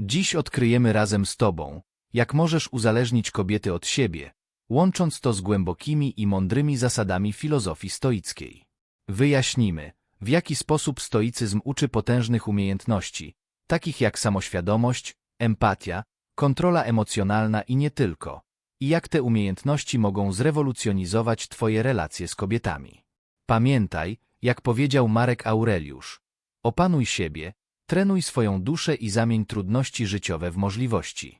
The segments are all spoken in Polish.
Dziś odkryjemy razem z Tobą, jak możesz uzależnić kobiety od siebie, łącząc to z głębokimi i mądrymi zasadami filozofii stoickiej. Wyjaśnimy, w jaki sposób stoicyzm uczy potężnych umiejętności, takich jak samoświadomość, empatia, kontrola emocjonalna i nie tylko, i jak te umiejętności mogą zrewolucjonizować Twoje relacje z kobietami. Pamiętaj, jak powiedział Marek Aureliusz, opanuj siebie, trenuj swoją duszę i zamień trudności życiowe w możliwości.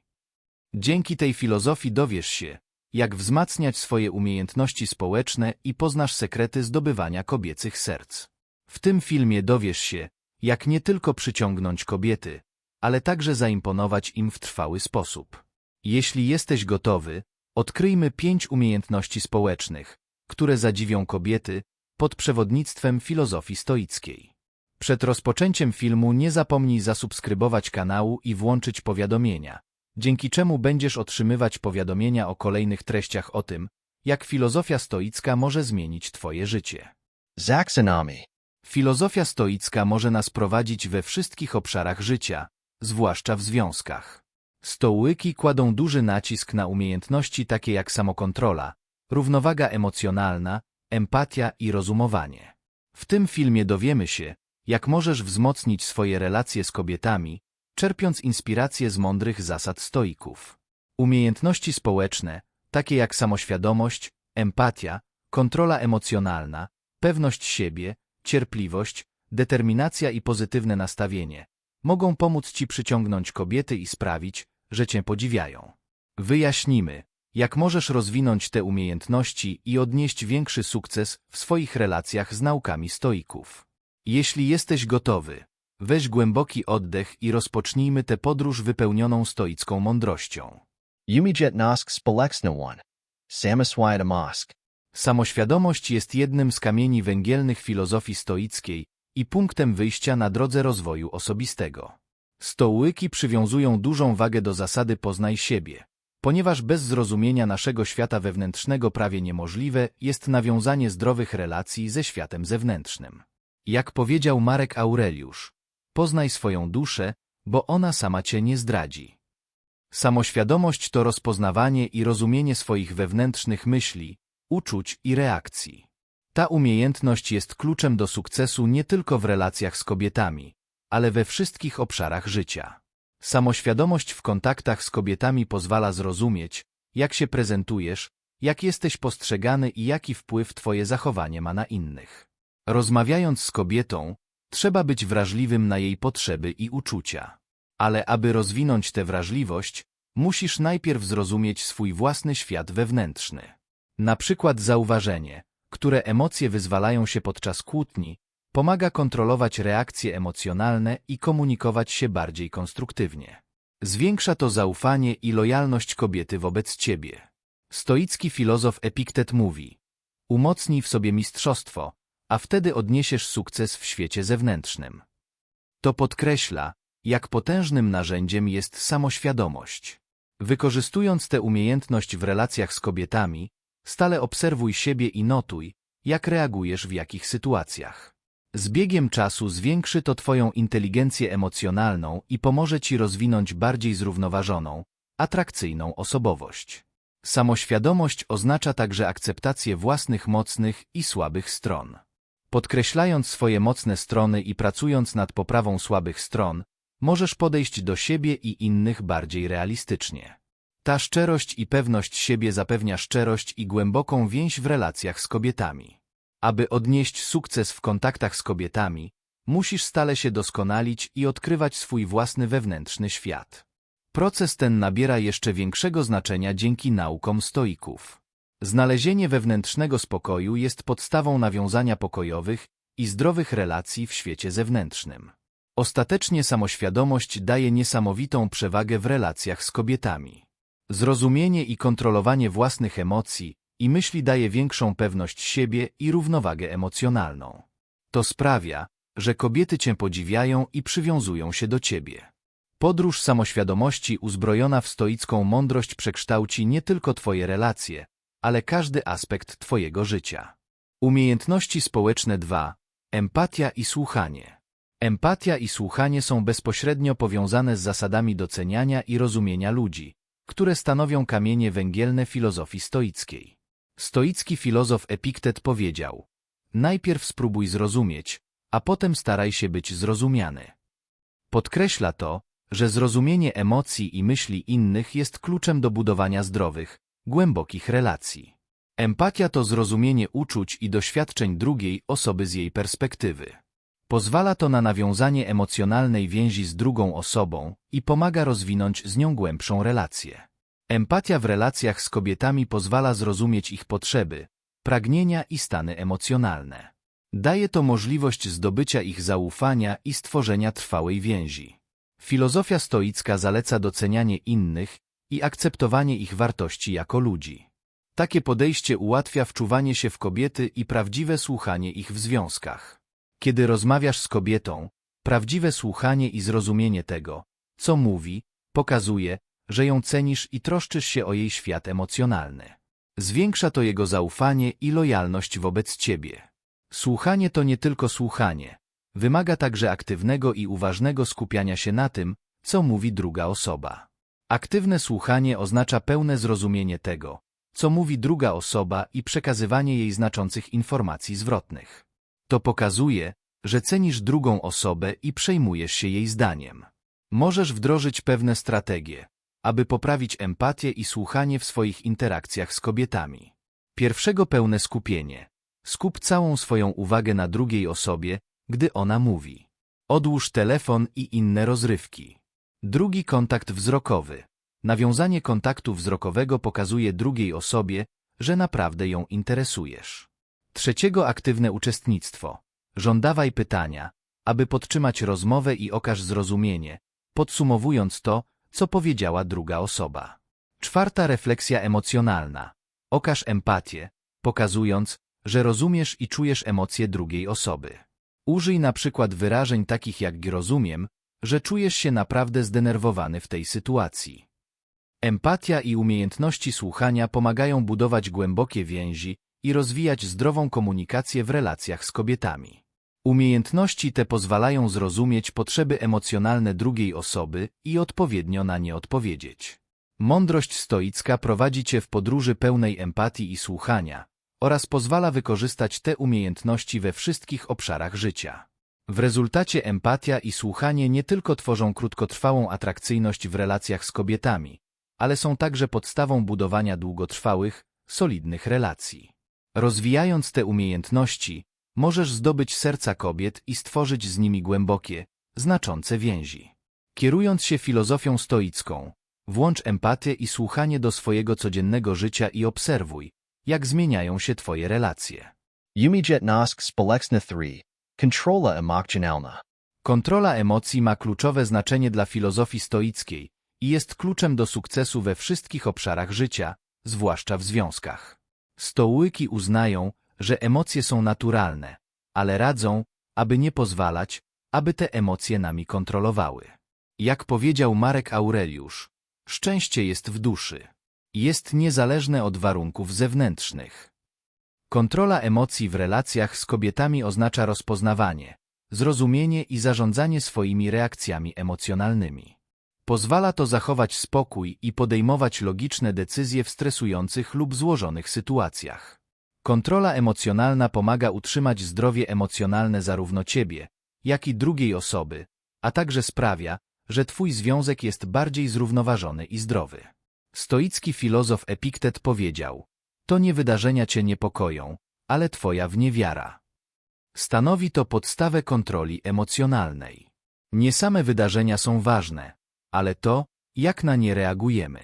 Dzięki tej filozofii dowiesz się, jak wzmacniać swoje umiejętności społeczne i poznasz sekrety zdobywania kobiecych serc. W tym filmie dowiesz się, jak nie tylko przyciągnąć kobiety, ale także zaimponować im w trwały sposób. Jeśli jesteś gotowy, odkryjmy pięć umiejętności społecznych, które zadziwią kobiety pod przewodnictwem filozofii stoickiej. Przed rozpoczęciem filmu nie zapomnij zasubskrybować kanału i włączyć powiadomienia, dzięki czemu będziesz otrzymywać powiadomienia o kolejnych treściach o tym, jak filozofia stoicka może zmienić Twoje życie. Zaxonomy. Filozofia stoicka może nas prowadzić we wszystkich obszarach życia, zwłaszcza w związkach. Stołyki kładą duży nacisk na umiejętności takie jak samokontrola, równowaga emocjonalna, empatia i rozumowanie. W tym filmie dowiemy się, jak możesz wzmocnić swoje relacje z kobietami, czerpiąc inspirację z mądrych zasad stoików. Umiejętności społeczne, takie jak samoświadomość, empatia, kontrola emocjonalna, pewność siebie, cierpliwość, determinacja i pozytywne nastawienie, mogą pomóc Ci przyciągnąć kobiety i sprawić, że Cię podziwiają. Wyjaśnimy, jak możesz rozwinąć te umiejętności i odnieść większy sukces w swoich relacjach z naukami stoików. Jeśli jesteś gotowy, weź głęboki oddech i rozpocznijmy tę podróż wypełnioną stoicką mądrością. Umijet nosk spolexna one. Samaswayata mosk. Samoświadomość jest jednym z kamieni węgielnych filozofii stoickiej i punktem wyjścia na drodze rozwoju osobistego. Stołyki przywiązują dużą wagę do zasady poznaj siebie, ponieważ bez zrozumienia naszego świata wewnętrznego prawie niemożliwe jest nawiązanie zdrowych relacji ze światem zewnętrznym. Jak powiedział Marek Aureliusz, poznaj swoją duszę, bo ona sama cię nie zdradzi. Samoświadomość to rozpoznawanie i rozumienie swoich wewnętrznych myśli, uczuć i reakcji. Ta umiejętność jest kluczem do sukcesu nie tylko w relacjach z kobietami, ale we wszystkich obszarach życia. Samoświadomość w kontaktach z kobietami pozwala zrozumieć, jak się prezentujesz, jak jesteś postrzegany i jaki wpływ Twoje zachowanie ma na innych. Rozmawiając z kobietą, trzeba być wrażliwym na jej potrzeby i uczucia. Ale aby rozwinąć tę wrażliwość, musisz najpierw zrozumieć swój własny świat wewnętrzny. Na przykład zauważenie, które emocje wyzwalają się podczas kłótni, pomaga kontrolować reakcje emocjonalne i komunikować się bardziej konstruktywnie. Zwiększa to zaufanie i lojalność kobiety wobec ciebie. Stoicki filozof Epiktet mówi, umocnij w sobie mistrzostwo, a wtedy odniesiesz sukces w świecie zewnętrznym. To podkreśla, jak potężnym narzędziem jest samoświadomość. Wykorzystując tę umiejętność w relacjach z kobietami, stale obserwuj siebie i notuj, jak reagujesz w jakich sytuacjach. Z biegiem czasu zwiększy to Twoją inteligencję emocjonalną i pomoże Ci rozwinąć bardziej zrównoważoną, atrakcyjną osobowość. Samoświadomość oznacza także akceptację własnych mocnych i słabych stron. Podkreślając swoje mocne strony i pracując nad poprawą słabych stron, możesz podejść do siebie i innych bardziej realistycznie. Ta szczerość i pewność siebie zapewnia szczerość i głęboką więź w relacjach z kobietami. Aby odnieść sukces w kontaktach z kobietami, musisz stale się doskonalić i odkrywać swój własny wewnętrzny świat. Proces ten nabiera jeszcze większego znaczenia dzięki naukom stoików. Znalezienie wewnętrznego spokoju jest podstawą nawiązania pokojowych i zdrowych relacji w świecie zewnętrznym. Ostatecznie samoświadomość daje niesamowitą przewagę w relacjach z kobietami. Zrozumienie i kontrolowanie własnych emocji i myśli daje większą pewność siebie i równowagę emocjonalną. To sprawia, że kobiety cię podziwiają i przywiązują się do ciebie. Podróż samoświadomości uzbrojona w stoicką mądrość przekształci nie tylko twoje relacje, ale każdy aspekt twojego życia. Umiejętności społeczne 2. Empatia i słuchanie. Empatia i słuchanie są bezpośrednio powiązane z zasadami doceniania i rozumienia ludzi, które stanowią kamienie węgielne filozofii stoickiej. Stoicki filozof Epiktet powiedział: Najpierw spróbuj zrozumieć, a potem staraj się być zrozumiany. Podkreśla to, że zrozumienie emocji i myśli innych jest kluczem do budowania zdrowych, głębokich relacji. Empatia to zrozumienie uczuć i doświadczeń drugiej osoby z jej perspektywy. Pozwala to na nawiązanie emocjonalnej więzi z drugą osobą i pomaga rozwinąć z nią głębszą relację. Empatia w relacjach z kobietami pozwala zrozumieć ich potrzeby, pragnienia i stany emocjonalne. Daje to możliwość zdobycia ich zaufania i stworzenia trwałej więzi. Filozofia stoicka zaleca docenianie innych i akceptowanie ich wartości jako ludzi. Takie podejście ułatwia wczuwanie się w kobiety i prawdziwe słuchanie ich w związkach. Kiedy rozmawiasz z kobietą, prawdziwe słuchanie i zrozumienie tego, co mówi, pokazuje, że ją cenisz i troszczysz się o jej świat emocjonalny. Zwiększa to jego zaufanie i lojalność wobec ciebie. Słuchanie to nie tylko słuchanie. Wymaga także aktywnego i uważnego skupiania się na tym, co mówi druga osoba. Aktywne słuchanie oznacza pełne zrozumienie tego, co mówi druga osoba i przekazywanie jej znaczących informacji zwrotnych. To pokazuje, że cenisz drugą osobę i przejmujesz się jej zdaniem. Możesz wdrożyć pewne strategie, aby poprawić empatię i słuchanie w swoich interakcjach z kobietami. Pierwszego pełne skupienie. Skup całą swoją uwagę na drugiej osobie, gdy ona mówi. Odłóż telefon i inne rozrywki. Drugi kontakt wzrokowy. Nawiązanie kontaktu wzrokowego pokazuje drugiej osobie, że naprawdę ją interesujesz. Trzeciego aktywne uczestnictwo. Żądawaj pytania, aby podtrzymać rozmowę i okaż zrozumienie, podsumowując to, co powiedziała druga osoba. Czwarta refleksja emocjonalna. Okaż empatię, pokazując, że rozumiesz i czujesz emocje drugiej osoby. Użyj na przykład wyrażeń takich jak rozumiem, że czujesz się naprawdę zdenerwowany w tej sytuacji. Empatia i umiejętności słuchania pomagają budować głębokie więzi i rozwijać zdrową komunikację w relacjach z kobietami. Umiejętności te pozwalają zrozumieć potrzeby emocjonalne drugiej osoby i odpowiednio na nie odpowiedzieć. Mądrość stoicka prowadzi cię w podróży pełnej empatii i słuchania oraz pozwala wykorzystać te umiejętności we wszystkich obszarach życia. W rezultacie empatia i słuchanie nie tylko tworzą krótkotrwałą atrakcyjność w relacjach z kobietami, ale są także podstawą budowania długotrwałych, solidnych relacji. Rozwijając te umiejętności, możesz zdobyć serca kobiet i stworzyć z nimi głębokie, znaczące więzi. Kierując się filozofią stoicką, włącz empatię i słuchanie do swojego codziennego życia i obserwuj, jak zmieniają się twoje relacje. Umijet Nosk Spolexna 3. Kontrola emocjonalna. Kontrola emocji ma kluczowe znaczenie dla filozofii stoickiej i jest kluczem do sukcesu we wszystkich obszarach życia, zwłaszcza w związkach. Stołyki uznają, że emocje są naturalne, ale radzą, aby nie pozwalać, aby te emocje nami kontrolowały. Jak powiedział Marek Aureliusz, szczęście jest w duszy. Jest niezależne od warunków zewnętrznych. Kontrola emocji w relacjach z kobietami oznacza rozpoznawanie, zrozumienie i zarządzanie swoimi reakcjami emocjonalnymi. Pozwala to zachować spokój i podejmować logiczne decyzje w stresujących lub złożonych sytuacjach. Kontrola emocjonalna pomaga utrzymać zdrowie emocjonalne zarówno ciebie, jak i drugiej osoby, a także sprawia, że twój związek jest bardziej zrównoważony i zdrowy. Stoicki filozof Epiktet powiedział, to nie wydarzenia cię niepokoją, ale twoja wniewiara. Stanowi to podstawę kontroli emocjonalnej. Nie same wydarzenia są ważne, ale to, jak na nie reagujemy.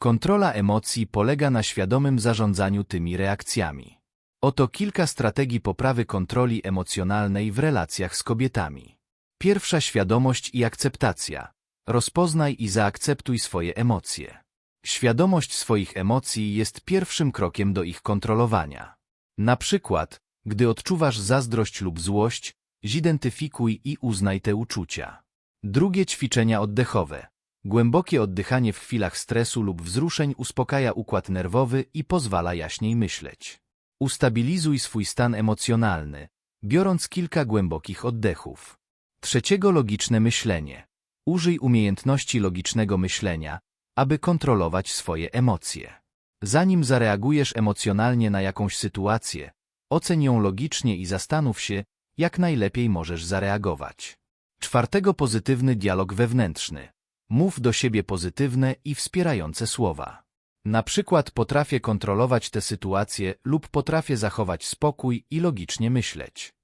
Kontrola emocji polega na świadomym zarządzaniu tymi reakcjami. Oto kilka strategii poprawy kontroli emocjonalnej w relacjach z kobietami. Pierwsza świadomość i akceptacja. Rozpoznaj i zaakceptuj swoje emocje. Świadomość swoich emocji jest pierwszym krokiem do ich kontrolowania. Na przykład, gdy odczuwasz zazdrość lub złość, zidentyfikuj i uznaj te uczucia. Drugie ćwiczenia oddechowe. Głębokie oddychanie w chwilach stresu lub wzruszeń uspokaja układ nerwowy i pozwala jaśniej myśleć. Ustabilizuj swój stan emocjonalny, biorąc kilka głębokich oddechów. Trzeciego logiczne myślenie. Użyj umiejętności logicznego myślenia, aby kontrolować swoje emocje. Zanim zareagujesz emocjonalnie na jakąś sytuację, oceń ją logicznie i zastanów się, jak najlepiej możesz zareagować. Czwartego pozytywny dialog wewnętrzny. Mów do siebie pozytywne i wspierające słowa. Na przykład potrafię kontrolować tę sytuację lub potrafię zachować spokój i logicznie myśleć.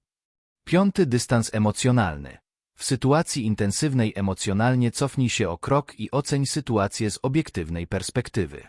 Piąty dystans emocjonalny. W sytuacji intensywnej emocjonalnie cofnij się o krok i oceń sytuację z obiektywnej perspektywy.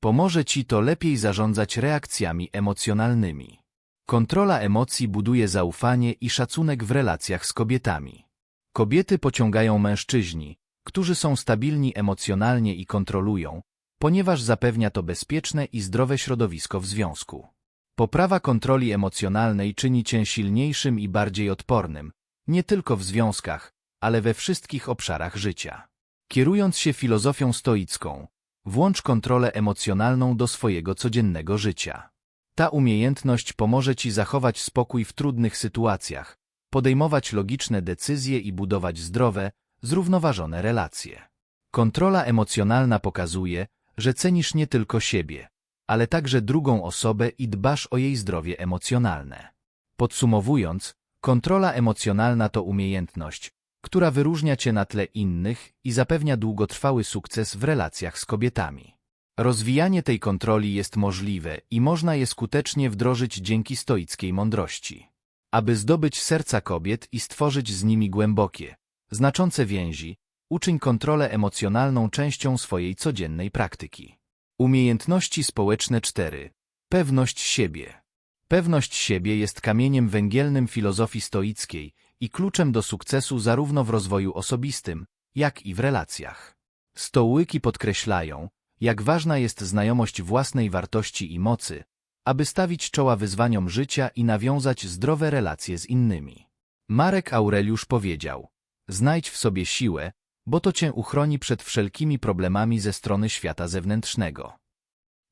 Pomoże ci to lepiej zarządzać reakcjami emocjonalnymi. Kontrola emocji buduje zaufanie i szacunek w relacjach z kobietami. Kobiety pociągają mężczyźni, którzy są stabilni emocjonalnie i kontrolują, ponieważ zapewnia to bezpieczne i zdrowe środowisko w związku. Poprawa kontroli emocjonalnej czyni cię silniejszym i bardziej odpornym, nie tylko w związkach, ale we wszystkich obszarach życia. Kierując się filozofią stoicką, włącz kontrolę emocjonalną do swojego codziennego życia. Ta umiejętność pomoże ci zachować spokój w trudnych sytuacjach, podejmować logiczne decyzje i budować zdrowe, zrównoważone relacje. Kontrola emocjonalna pokazuje, że cenisz nie tylko siebie, ale także drugą osobę i dbasz o jej zdrowie emocjonalne. Podsumowując, kontrola emocjonalna to umiejętność, która wyróżnia cię na tle innych i zapewnia długotrwały sukces w relacjach z kobietami. Rozwijanie tej kontroli jest możliwe i można je skutecznie wdrożyć dzięki stoickiej mądrości. Aby zdobyć serca kobiet i stworzyć z nimi głębokie, znaczące więzi, uczyń kontrolę emocjonalną częścią swojej codziennej praktyki. Umiejętności społeczne 4. Pewność siebie. Pewność siebie jest kamieniem węgielnym filozofii stoickiej i kluczem do sukcesu zarówno w rozwoju osobistym, jak i w relacjach. Stołyki podkreślają, jak ważna jest znajomość własnej wartości i mocy, aby stawić czoła wyzwaniom życia i nawiązać zdrowe relacje z innymi. Marek Aureliusz powiedział, znajdź w sobie siłę, bo to cię uchroni przed wszelkimi problemami ze strony świata zewnętrznego.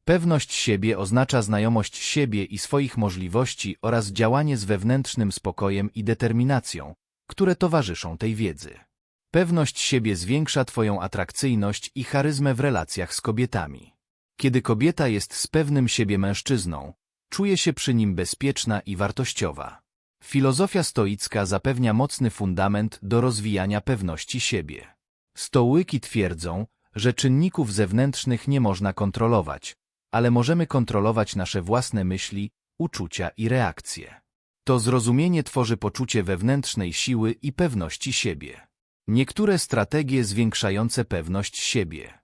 Pewność siebie oznacza znajomość siebie i swoich możliwości oraz działanie z wewnętrznym spokojem i determinacją, które towarzyszą tej wiedzy. Pewność siebie zwiększa Twoją atrakcyjność i charyzmę w relacjach z kobietami. Kiedy kobieta jest z pewnym siebie mężczyzną, czuje się przy nim bezpieczna i wartościowa. Filozofia stoicka zapewnia mocny fundament do rozwijania pewności siebie. Stołyki twierdzą, że czynników zewnętrznych nie można kontrolować, ale możemy kontrolować nasze własne myśli, uczucia i reakcje. To zrozumienie tworzy poczucie wewnętrznej siły i pewności siebie. Niektóre strategie zwiększające pewność siebie.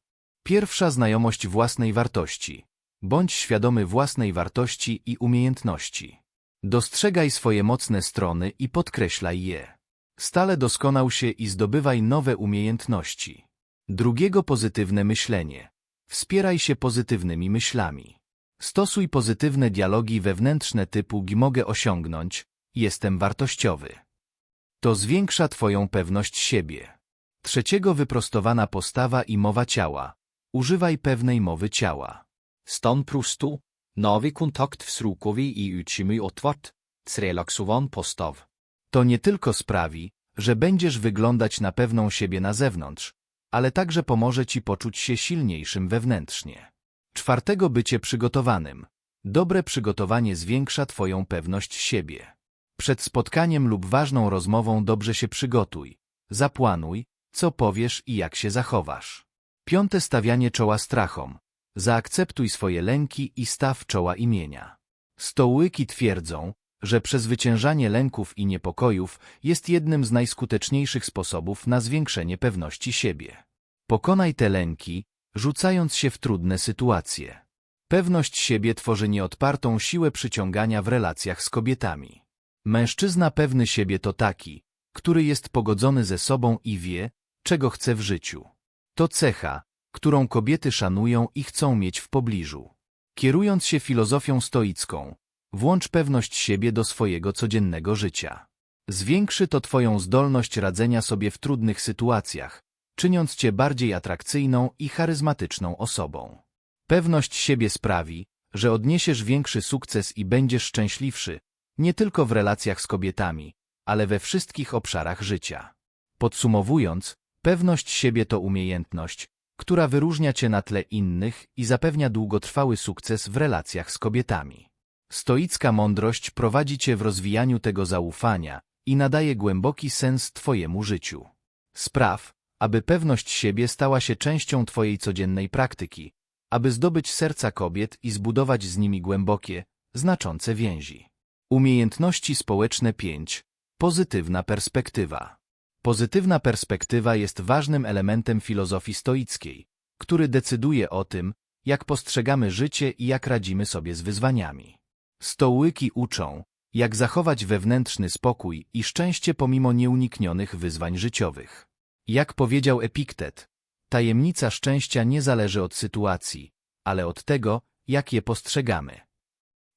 Pierwsza znajomość własnej wartości. Bądź świadomy własnej wartości i umiejętności. Dostrzegaj swoje mocne strony i podkreślaj je. Stale doskonał się i zdobywaj nowe umiejętności. Drugiego pozytywne myślenie. Wspieraj się pozytywnymi myślami. Stosuj pozytywne dialogi wewnętrzne typu mogę osiągnąć, jestem wartościowy. To zwiększa Twoją pewność siebie. Trzeciego wyprostowana postawa i mowa ciała. Używaj pewnej mowy ciała. Stand prosto, navi kontakt wzrokowi i utrzymuj otwart, zrelaksowan postaw. To nie tylko sprawi, że będziesz wyglądać na pewną siebie na zewnątrz, ale także pomoże Ci poczuć się silniejszym wewnętrznie. Czwartego bycie przygotowanym. Dobre przygotowanie zwiększa Twoją pewność siebie. Przed spotkaniem lub ważną rozmową dobrze się przygotuj. Zaplanuj, co powiesz i jak się zachowasz. Piąte stawianie czoła strachom. Zaakceptuj swoje lęki i staw czoła imienia. Stołyki twierdzą, że przezwyciężanie lęków i niepokojów jest jednym z najskuteczniejszych sposobów na zwiększenie pewności siebie. Pokonaj te lęki, rzucając się w trudne sytuacje. Pewność siebie tworzy nieodpartą siłę przyciągania w relacjach z kobietami. Mężczyzna pewny siebie to taki, który jest pogodzony ze sobą i wie, czego chce w życiu. To cecha, którą kobiety szanują i chcą mieć w pobliżu. Kierując się filozofią stoicką, włącz pewność siebie do swojego codziennego życia. Zwiększy to Twoją zdolność radzenia sobie w trudnych sytuacjach, czyniąc Cię bardziej atrakcyjną i charyzmatyczną osobą. Pewność siebie sprawi, że odniesiesz większy sukces i będziesz szczęśliwszy, nie tylko w relacjach z kobietami, ale we wszystkich obszarach życia. Podsumowując, pewność siebie to umiejętność, która wyróżnia cię na tle innych i zapewnia długotrwały sukces w relacjach z kobietami. Stoicka mądrość prowadzi cię w rozwijaniu tego zaufania i nadaje głęboki sens twojemu życiu. Spraw, aby pewność siebie stała się częścią twojej codziennej praktyki, aby zdobyć serca kobiet i zbudować z nimi głębokie, znaczące więzi. Umiejętności społeczne 5. Pozytywna perspektywa. Pozytywna perspektywa jest ważnym elementem filozofii stoickiej, który decyduje o tym, jak postrzegamy życie i jak radzimy sobie z wyzwaniami. Stołyki uczą, jak zachować wewnętrzny spokój i szczęście pomimo nieuniknionych wyzwań życiowych. Jak powiedział Epiktet, tajemnica szczęścia nie zależy od sytuacji, ale od tego, jak je postrzegamy.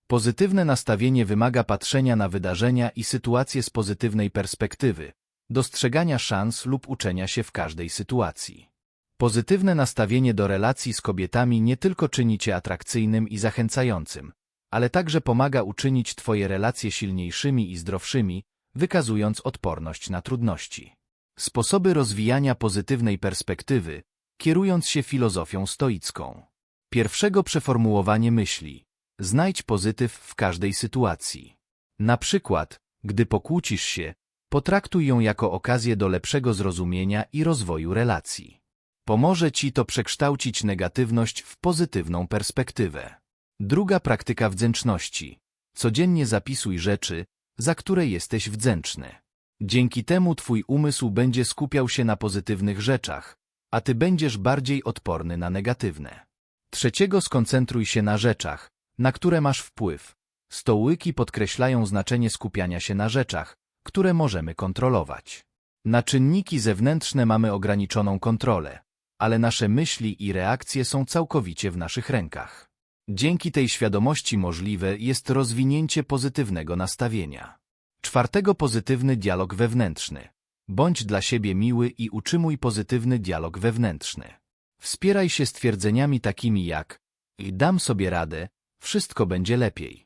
Pozytywne nastawienie wymaga patrzenia na wydarzenia i sytuacje z pozytywnej perspektywy, dostrzegania szans lub uczenia się w każdej sytuacji. Pozytywne nastawienie do relacji z kobietami nie tylko czyni cię atrakcyjnym i zachęcającym, ale także pomaga uczynić twoje relacje silniejszymi i zdrowszymi, wykazując odporność na trudności. Sposoby rozwijania pozytywnej perspektywy, kierując się filozofią stoicką. Pierwszego przeformułowanie myśli. Znajdź pozytyw w każdej sytuacji. Na przykład, gdy pokłócisz się, potraktuj ją jako okazję do lepszego zrozumienia i rozwoju relacji. Pomoże ci to przekształcić negatywność w pozytywną perspektywę. Druga praktyka wdzięczności. Codziennie zapisuj rzeczy, za które jesteś wdzięczny. Dzięki temu twój umysł będzie skupiał się na pozytywnych rzeczach, a ty będziesz bardziej odporny na negatywne. Trzeciego skoncentruj się na rzeczach, na które masz wpływ. Stołyki podkreślają znaczenie skupiania się na rzeczach, które możemy kontrolować. Na czynniki zewnętrzne mamy ograniczoną kontrolę, ale nasze myśli i reakcje są całkowicie w naszych rękach. Dzięki tej świadomości możliwe jest rozwinięcie pozytywnego nastawienia. Czwartego pozytywny dialog wewnętrzny. Bądź dla siebie miły i utrzymuj pozytywny dialog wewnętrzny. Wspieraj się stwierdzeniami takimi jak dam sobie radę, wszystko będzie lepiej.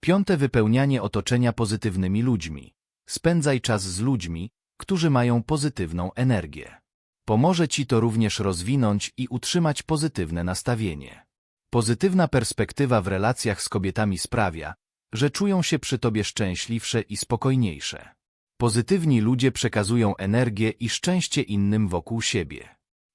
Piąte wypełnianie otoczenia pozytywnymi ludźmi. Spędzaj czas z ludźmi, którzy mają pozytywną energię. Pomoże ci to również rozwinąć i utrzymać pozytywne nastawienie. Pozytywna perspektywa w relacjach z kobietami sprawia, że czują się przy tobie szczęśliwsze i spokojniejsze. Pozytywni ludzie przekazują energię i szczęście innym wokół siebie.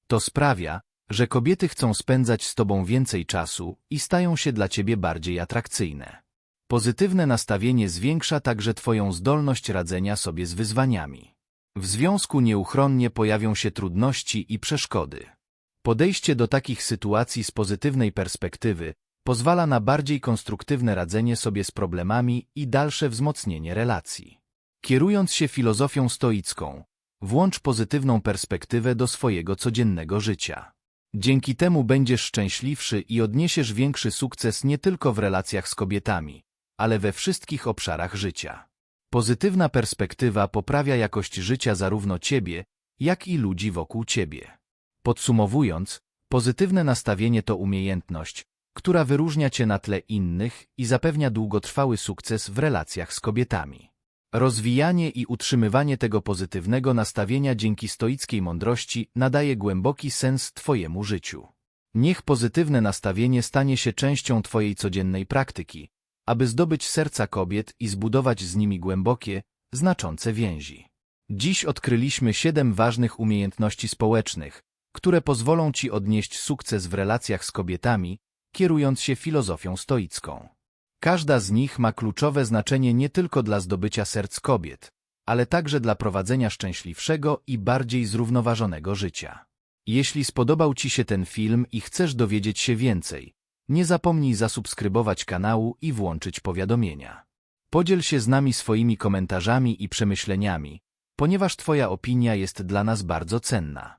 To sprawia, że kobiety chcą spędzać z tobą więcej czasu i stają się dla ciebie bardziej atrakcyjne. Pozytywne nastawienie zwiększa także twoją zdolność radzenia sobie z wyzwaniami. W związku nieuchronnie pojawią się trudności i przeszkody. Podejście do takich sytuacji z pozytywnej perspektywy pozwala na bardziej konstruktywne radzenie sobie z problemami i dalsze wzmocnienie relacji. Kierując się filozofią stoicką, włącz pozytywną perspektywę do swojego codziennego życia. Dzięki temu będziesz szczęśliwszy i odniesiesz większy sukces nie tylko w relacjach z kobietami, ale we wszystkich obszarach życia. Pozytywna perspektywa poprawia jakość życia zarówno ciebie, jak i ludzi wokół ciebie. Podsumowując, pozytywne nastawienie to umiejętność, która wyróżnia cię na tle innych i zapewnia długotrwały sukces w relacjach z kobietami. Rozwijanie i utrzymywanie tego pozytywnego nastawienia dzięki stoickiej mądrości nadaje głęboki sens Twojemu życiu. Niech pozytywne nastawienie stanie się częścią Twojej codziennej praktyki, aby zdobyć serca kobiet i zbudować z nimi głębokie, znaczące więzi. Dziś odkryliśmy siedem ważnych umiejętności społecznych, które pozwolą Ci odnieść sukces w relacjach z kobietami, kierując się filozofią stoicką. Każda z nich ma kluczowe znaczenie nie tylko dla zdobycia serc kobiet, ale także dla prowadzenia szczęśliwszego i bardziej zrównoważonego życia. Jeśli spodobał Ci się ten film i chcesz dowiedzieć się więcej, nie zapomnij zasubskrybować kanału i włączyć powiadomienia. Podziel się z nami swoimi komentarzami i przemyśleniami, ponieważ Twoja opinia jest dla nas bardzo cenna.